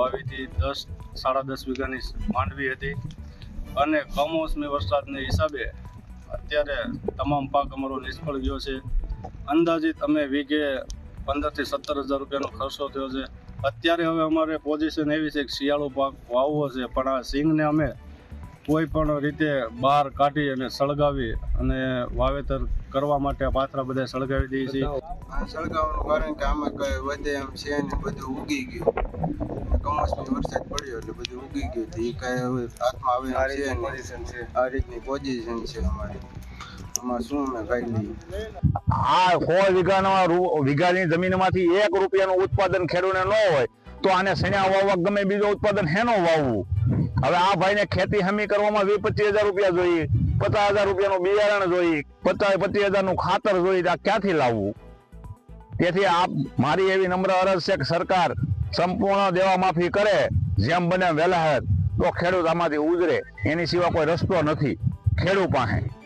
વાવીથી દસ, સાડા દસ વીઘાની માંડવી હતી. અને કમોસમી વરસાદને હિસાબે અત્યારે તમામ પાક અમારો નિષ્ફળ ગયો છે. અંદાજિત અમે વીઘે પંદરથી સત્તર હજાર રૂપિયાનો ખર્ચો થયો છે. અત્યારે હવે અમારે પોઝિશન એવી છે કે શિયાળો પાક વાવવો છે, પણ આ સિંગને અમે કોઈ પણ રીતે બહાર કાઢી અને સળગાવી અને વાવેતર કરવા માટે પાથરા બધા સળગાવી દઈએ છીએ. સળગાવવાનું કારણ કે આમાં કઈ વધે એમ છે ને બધું ઉગી ગયું. કમોસમી વરસાદ પડ્યો એટલે બધું ઉગી ગયું તો એ કાંઈ હવે હાથમાં આવે છે આ રીતની પોઝિશન છે અમારી. આમાં શું અમે ખાઈ લઈએ આ સો વીઘાના વીઘાની જમીનમાંથી એક રૂપિયાનું ઉત્પાદન ખેડૂતને ન હોય તો આને સણ્યા વાવવા ગમે બીજો ઉત્પાદન હેનો વાવવું? હવે આ ભાઈને ખેતી હમી કરવામાં વીસ પચીસ હજાર રૂપિયા જોઈએ પચાસ હજાર રૂપિયાનું બિયારણ જોઈએ પચાસ પચીસ હજારનું ખાતર જોઈએ આ ક્યાંથી લાવવું? તેથી આ મારી એવી નમ્ર અરજ છે કે સરકાર સંપૂર્ણ દેવા માફી કરે, જેમ બને વહેલા તો ખેડૂત આમાંથી ઉજરે. એની સિવાય કોઈ રસ્તો નથી. ખેડૂત પાસે.